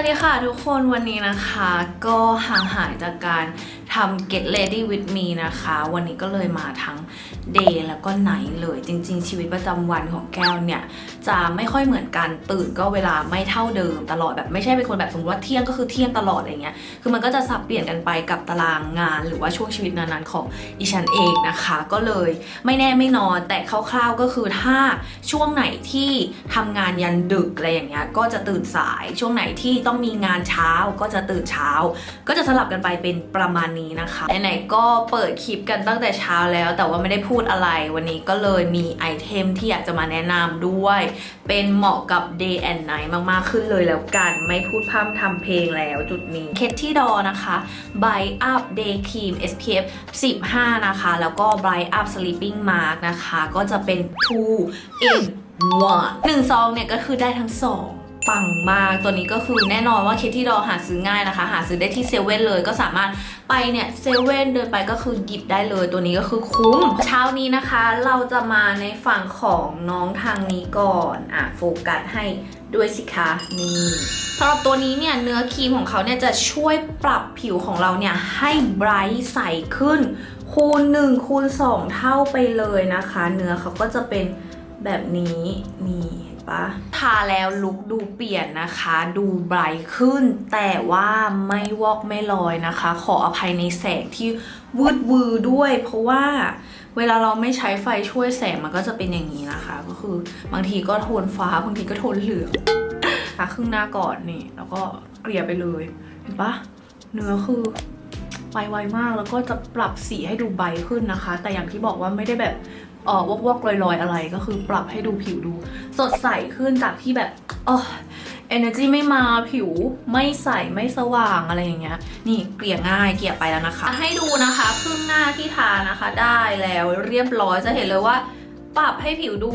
วัสดีค่ะทุกคนวันนี้นะคะ ก็ห่างหายจากการทำ Get Ready with me นะคะ วันนี้ก็เลยมาทั้ง day แล้วก็ night เลยจริง ๆ ชีวิตประจำวันของแก้วเนี่ย จะไม่ค่อยเหมือนกันตื่นก็เวลาไม่เท่าเดิมตลอดแบบไม่ใช่เป็นคนแบบสมมติว่าเที่ยงก็คือเที่ยงตลอดอะไรเงี้ยคือมันก็จะสับเปลี่ยนกันไปกับตารางงาน หรือว่าช่วงชีวิตนั้นๆของอีฉันเองนะคะ ก็เลยไม่แน่ไม่นอนแต่คร่าวๆก็คือถ้าช่วงไหนที่ทำงานยันดึกอะไรอย่างเงี้ยก็จะตื่นสายช่วงไหนที่ต้องมีงานเช้าก็จะตื่นเช้า ก็จะสลับกันไปเป็นประมาณนี้นะคะไหนๆก็เปิดคลิปกันตั้งแต่เช้าแล้ว แต่ว่าไม่ได้พูดอะไร วันนี้ก็เลยมีไอเทมที่อยากจะมาแนะนำด้วย เป็นเหมาะกับ day and night มากๆขึ้นเลยแล้วกัน ไม่พูดพร่ำทำเพลงแล้วจุดนี้ เคทที่ดอนะคะ Bright Up Day Cream SPF 15 นะคะ แล้วก็ Bright Up Sleeping Mask นะคะ ก็จะเป็น2 in 1หนึ่งซองเนี่ยก็คือได้ทั้งสอง ปังมาก ตัวนี้ก็คือแน่นอนว่าเคที่ดอหาซื้อง่ายนะคะ หาซื้อได้ที่เซเว่นเลยก็สามารถไปเนี่ยเซเว่นเดินไปก็คือหยิบได้เลยตัวนี้ก็คือคุ้ม เช้านี้นะคะ เราจะมาในฝั่งของน้องทางนี้ก่อนอะโฟกัสให้ด้วยสิคะนี่สำหรับตัวนี้เนี่ยเนื้อครีมของเขาเนี่ยจะช่วยปรับผิวของเราเนี่ยให้ไบรท์ใสขึ้น คูณ1คูณ2 เท่าไปเลยนะคะ เนื้อเขาก็จะเป็นแบบนี้นี่ ปะทาแล้วลุคดูเปลี่ยนนะคะ ดูไบรท์ขึ้น แต่ว่าไม่วอกไม่ลอยนะคะ ขออภัยในแสงที่วืดวือด้วย เพราะว่าเวลาเราไม่ใช้ไฟช่วยแสงมันก็จะเป็นอย่างนี้นะคะ ก็คือบางทีก็โทนฟ้าบางทีก็โทนเหลืองทาครึ่งหน้าก่อนนี่ แล้วก็เกลี่ยไปเลยเห็นปะเนื้อคือไปไวมากแล้วก็จะปรับสีให้ดูใบขึ้นนะคะ แต่อย่างที่บอกว่าไม่ได้แบบ ออวอกวอกๆลอยๆ อะไรก็คือปรับให้ดูผิวดู สดใสขึ้นจากที่แบบเออ energy ไม่มาผิวไม่ใสไม่สว่างอะไรอย่างเงี้ย นี่เกลี่ยง่ายเกลี่ยไปแล้วนะคะ ให้ดูนะคะครึ่งหน้าที่ทานะคะ ได้แล้วเรียบร้อยจะเห็นเลยว่า ปรับให้ผิวดู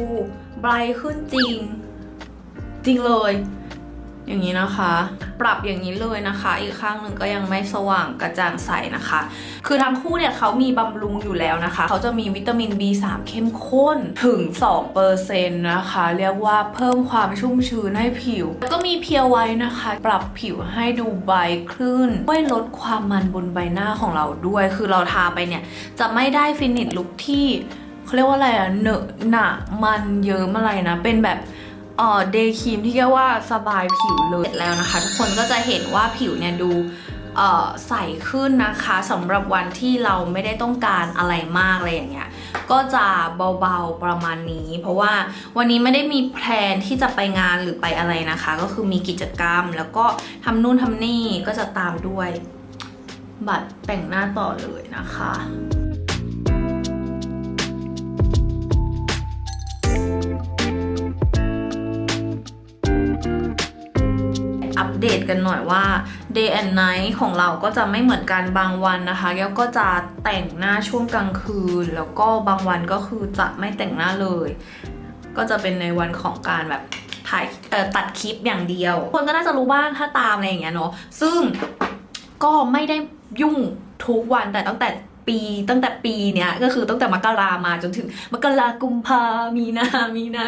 ไบรท์ขึ้นจริง จริงเลย อย่างนี้นะคะ ปรับอย่างนี้เลยนะคะ อีกข้างหนึ่งก็ยังไม่สว่างกระจ่างใสนะคะ คือทั้งคู่เนี่ยเขามีบำรุงอยู่แล้วนะคะ เขาจะมีวิตามิน B3 เข้มข้นถึง2%นะคะ เรียกว่าเพิ่มความชุ่มชื้นให้ผิว แล้วก็มีเพียวไว้นะคะ ปรับผิวให้ดูใบขึ้นช่วยลดความมันบนใบหน้าของเราด้วย คือเราทาไปเนี่ยจะไม่ได้ฟินิชลุคที่เขาเรียกว่าอะไรอะเหนอะหนะมันเยิ้มอะไรนะเป็นแบบ เอ่อเดย์ครีมที่เรียกว่าสบายผิวเลยเสร็จแล้วนะคะ ทุกคนก็จะเห็นว่าผิวเนี่ยดูเอ่อใสขึ้นนะคะสำหรับวันที่เราไม่ได้ต้องการอะไรมากอะไรอย่างเงี้ยก็จะเบาๆประมาณนี้ เพราะว่าวันนี้ไม่ได้มีแพลนที่จะไปงานหรือไปอะไรนะคะ ก็คือมีกิจกรรมแล้วก็ทำนู่นทำนี่ก็จะตามด้วย บัตรแต่งหน้าต่อเลยนะคะ ตกันหน่อยว่า day and night ของเราก็จะไม่เหมือนกันบางวันนะคะแก้วก็จะแต่งหน้าช่วงกลางคืน แล้วก็บางวันก็คือจะไม่แต่งหน้าเลย ก็จะเป็นในวันของการแบบถ่ายเอ่อตัดคลิปอย่างเดียว คนก็น่าจะรู้บ้างถ้าตามอะไรอย่างเงี้ยเนาะซึ่งก็ไม่ได้ยุ่งทุกวันแต่ตั้งแต่ ปีตั้งแต่ปีเนี้ยก็คือตั้งแต่มกรามาจนถึง มกรากุมภามีนามีนา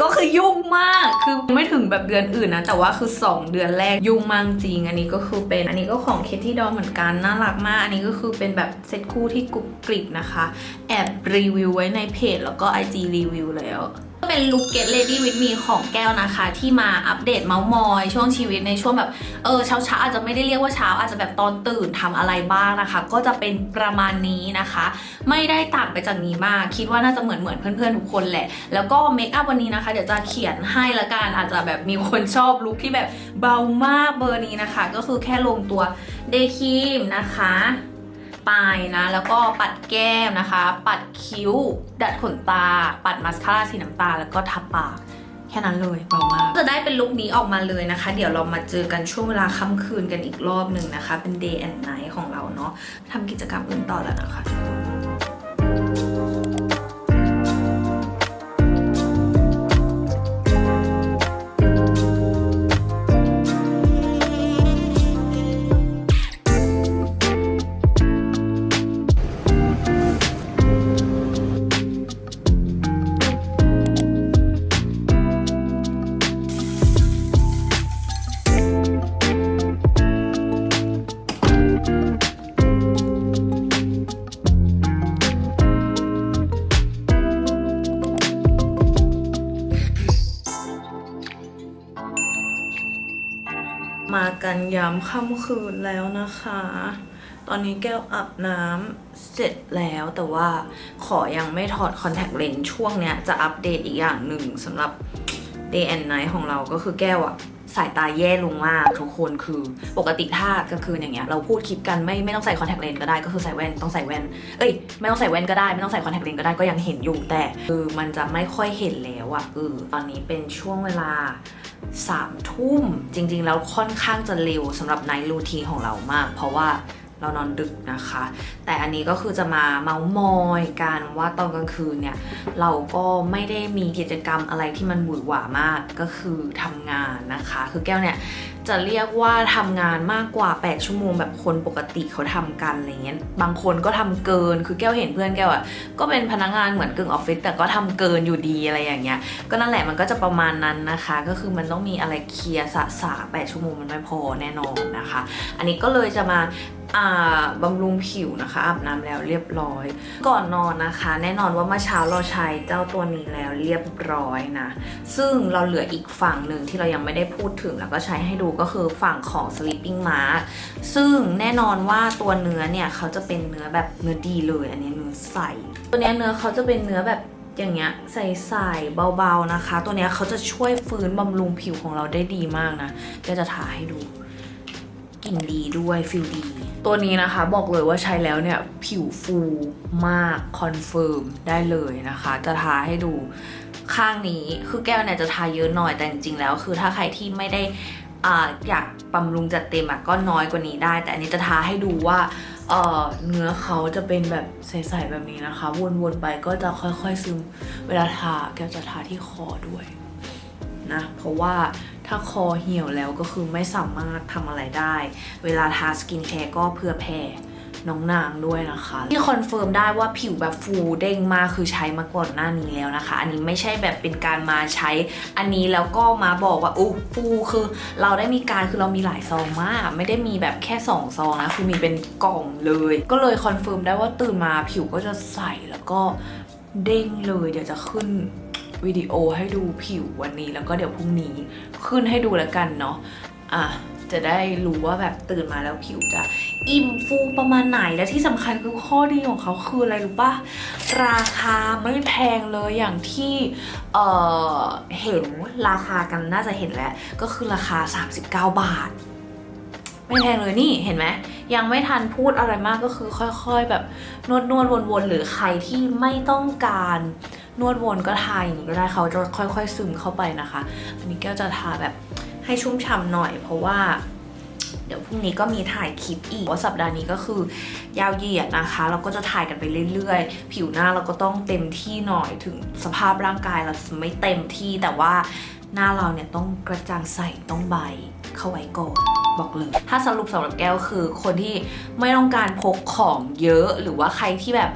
ก็คือยุ่งมากคือไม่ถึงแบบเดือนอื่นนะแต่ว่าคือ 2 เดือนแรกยุ่งมากจริง อันนี้ก็คือเป็นอันนี้ก็ของเคที่ดอเหมือนกันน่ารักมาก อันนี้ก็คือเป็นแบบเซ็ตคู่ที่กรุบกริบนะคะ แอบรีวิวไว้ในเพจแล้วก็ IG รีวิวแล้ว ก็เป็นลุค Get Ready with me ของแก้วนะคะ ที่มาอัปเดตเมาส์มอย ช่วงชีวิตในช่วงแบบเออเช้าเช้าอาจจะไม่ได้เรียกว่าเช้าอาจจะแบบตอนตื่นทำอะไรบ้างนะคะ ก็จะเป็นประมาณนี้นะคะ ไม่ได้ต่างไปจากนี้มาก คิดว่าน่าจะเหมือนเหมือนเพื่อนๆทุกคนแหละ แล้วก็เมคอัพวันนี้นะคะเดี๋ยวจะเขียนให้ละกันอาจจะแบบมีคนชอบลุคที่แบบเบามากเบอร์นี้นะคะ ก็คือแค่ลงตัวเดย์ครีมนะคะ ปลายนะ แล้วก็ปัดแก้มนะคะ ปัดคิ้ว ดัดขนตา ปัดมาสคาร่าสีน้ำตาลแล้วก็ทับปากแค่นั้นเลยเบามากจะได้เป็นลุคนี้ออกมาเลยนะคะ เดี๋ยวเรามาเจอกันช่วงเวลาค่ำคืนกันอีกรอบหนึ่งนะคะ เป็น day and night ของเราเนาะทำกิจกรรมอื่นต่อแล้วนะคะทุกคน มากันยามค่ำคืนแล้วนะคะ ตอนนี้แก้วอาบน้ำเสร็จแล้วแต่ว่าขอยังไม่ถอดคอนแทคเลนส์ช่วงเนี้ยจะอัปเดตอีกอย่างหนึ่งสำหรับ day and night ของเราก็คือแก้วอะ สายตาแย่ลงมากทุกคนคือปกติถ้ากลางคืนอย่างเงี้ยเราพูดคลิปกันไม่ไม่ต้องใส่คอนแทคเลนส์ก็ได้ก็คือใส่แว่นต้องใส่แว่นเอ้ยไม่ต้องใส่แว่นก็ได้ไม่ต้องใส่คอนแทคเลนส์ก็ได้ก็ยังเห็นอยู่แต่คือมันจะไม่ค่อยเห็นแล้วอะเออตอนนี้เป็นช่วงเวลาสามทุ่มจริง ๆ แล้วค่อนข้างจะเร็วสำหรับไนท์รูทีของเรามาก เพราะว่า เรานอนดึกนะคะ แต่อันนี้ก็คือจะมาเมาส์มอยกันว่าตอนกลางคืนเนี่ย เราก็ไม่ได้มีกิจกรรมอะไรที่มันหวือหวามากก็คือทำงานนะคะ คือแก้วเนี่ยจะเรียกว่าทำงานมากกว่า 8 ชั่วโมงแบบคนปกติเขาทำกันอะไรเงี้ยบางคนก็ทำเกินคือแก้วเห็นเพื่อนแก้วอะก็เป็นพนักงานเหมือนกึ่งออฟฟิศแต่ก็ทำเกินอยู่ดีอะไรอย่างเงี้ยก็นั่นแหละมันก็จะประมาณนั้นนะคะ ก็คือมันต้องมีอะไรเคลียร์สะสา8ชั่วโมงมันไม่พอแน่นอนนะคะ อันนี้ก็เลยจะมา บำรุงผิวนะคะอาบน้ำแล้วเรียบร้อย ก่อนนอนนะคะ แน่นอนว่าเมื่อเช้าเราใช้เจ้าตัวนี้แล้วเรียบร้อยนะ ซึ่งเราเหลืออีกฝั่งหนึ่งที่เรายังไม่ได้พูดถึงแล้วก็ใช้ให้ดูก็คือฝั่งของ sleeping mask ซึ่งแน่นอนว่าตัวเนื้อเนี่ยเขาจะเป็นเนื้อแบบเนื้อดีเลยอันนี้เนื้อใส ตัวเนี้ยเนื้อเขาจะเป็นเนื้อแบบอย่างเงี้ยใสๆเบาๆนะคะ ตัวเนี้ยเขาจะช่วยฟื้นบำรุงผิวของเราได้ดีมากนะก็จะทาให้ดูกลิ่นดีด้วยฟิลดี ตัวนี้นะคะบอกเลยว่าใช้แล้วเนี่ย ผิวฟูมากคอนเฟิร์มได้เลยนะคะ จะทาให้ดูข้างนี้คือแก้วเนี่ยจะทาเยอะหน่อยแต่จริงๆแล้วคือถ้าใครที่ไม่ได้อ่าอยากบำรุงจัดเต็มก็น้อยกว่านี้ได้ แต่อันนี้จะทาให้ดูว่าเเนื้อเขาจะเป็นแบบใสๆแบบนี้นะคะ วนๆไปก็จะค่อยๆซึม เวลาทาแก้วจะทาที่คอด้วยนะเพราะว่า ถ้าคอเหี่ยวแล้วก็คือไม่สามารถทำอะไรได้ เวลาทาสกินแคร์ก็เพื่อแผ่น้องนางด้วยนะคะ ที่คอนเฟิร์มได้ว่าผิวแบบฟูเด้งมากคือใช้มาก่อนหน้านี้แล้วนะคะ อันนี้ไม่ใช่แบบเป็นการมาใช้ อันนี้แล้วก็มาบอกว่าอู้ฟูคือ เราได้มีการคือเรามีหลายซองมาก ไม่ได้มีแบบแค่สองซองนะคือมีเป็นกล่องเลย ก็เลยคอนเฟิร์มได้ว่าตื่นมาผิวก็จะใสแล้วก็เด้งเลย เดี๋ยวจะขึ้น วิดีโอให้ดูผิววันนี้แล้วก็เดี๋ยวพรุ่งนี้ขึ้นให้ดูแล้วกันเนาะอะจะได้รู้ว่าแบบตื่นมาแล้วผิวจะอิ่มฟูประมาณไหนและที่สำคัญคือข้อดีของเขาคืออะไรรู้ปะราคาไม่แพงเลยอย่างที่เออเห็นราคากันน่าจะเห็นแล้วก็คือราคา 39 บาท ไม่แพงเลยนี่เห็นไหมยังไม่ทันพูดอะไรมากก็คือค่อยๆแบบนวดนวดๆวนๆ หรือใครที่ไม่ต้องการ นวดวนก็ทาอย่างนี้ก็ได้เขาจะค่อย ๆ ซึมเข้าไปนะคะ อันนี้แก้วจะทาแบบให้ชุ่มฉ่ำหน่อย เพราะว่า เดี๋ยวพรุ่งนี้ก็มีถ่ายคลิปอีกว่าสัปดาห์นี้ก็คือยาวเหยียดนะคะ เราก็จะถ่ายกันไปเรื่อยๆ ผิวหน้าเราก็ต้องเต็มที่หน่อยถึงสภาพร่างกายเราไม่เต็มที่แต่ว่าหน้าเราเนี่ยต้องกระจ่างใสต้องใบเข้าไว้ก่อนบอกเลย ถ้าสรุปสำหรับแก้วคือคนที่ไม่ต้องการพกของเยอะหรือว่าใครที่แบบ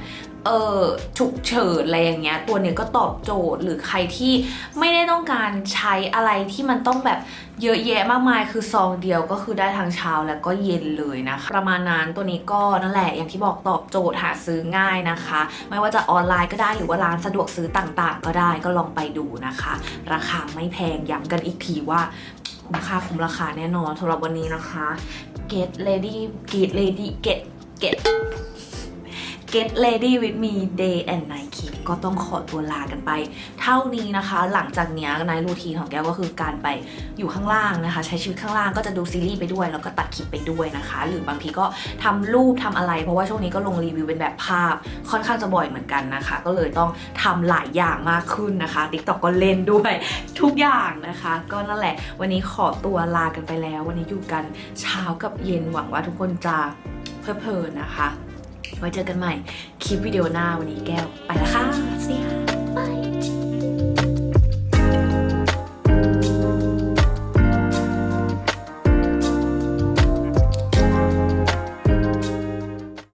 เออฉุกเฉินอะไรอย่างเงี้ยตัวเนี้ยก็ตอบโจทย์หรือใครที่ไม่ได้ต้องการใช้อะไรที่มันต้องแบบเยอะแยะมากมายคือซองเดียวก็คือได้ทั้งเช้าแล้วก็เย็นเลยนะคะประมาณนั้นตัวนี้ก็นั่นแหละอย่างที่บอกตอบโจทย์หาซื้อง่ายนะคะ ไม่ว่าจะออนไลน์ก็ได้หรือว่าร้านสะดวกซื้อต่างๆ ก็ได้ก็ลองไปดูนะคะ ราคาไม่แพงย้ำกันอีกทีว่าคุ้มค่าคุ้มราคาแน่นอนสำหรับวันนี้นะคะ get ready get ready get get get ready with me day and night keep ก็ต้องขอตัวลากันไป เท่านี้นะคะ หลังจากเนี้ยในรูทีนของแก้วก็คือการไปอยู่ข้างล่างนะคะ ใช้ชีวิตข้างล่างก็จะดูซีรีส์ไปด้วย แล้วก็ตัดคลิปไปด้วยนะคะ หรือบางทีก็ทำรูปทำอะไร เพราะว่าช่วงนี้ก็ลงรีวิวเป็นแบบภาพ ค่อนข้างจะบ่อยเหมือนกันนะคะ ก็เลยต้องทำหลายอย่างมากขึ้นนะคะ TikTok ก็เล่นด้วยทุกอย่างนะคะ ก็นั่นแหละ วันนี้ขอตัวลากันไปแล้ว วันนี้อยู่กันเช้ากับเย็นหวังว่าทุกคนจะเพลิดเพลินนะคะ ไว้เจอกันใหม่คลิปวิดีโอหน้าวันนี้แก้ว ไปแล้วค่ะสวัสดีค่ะ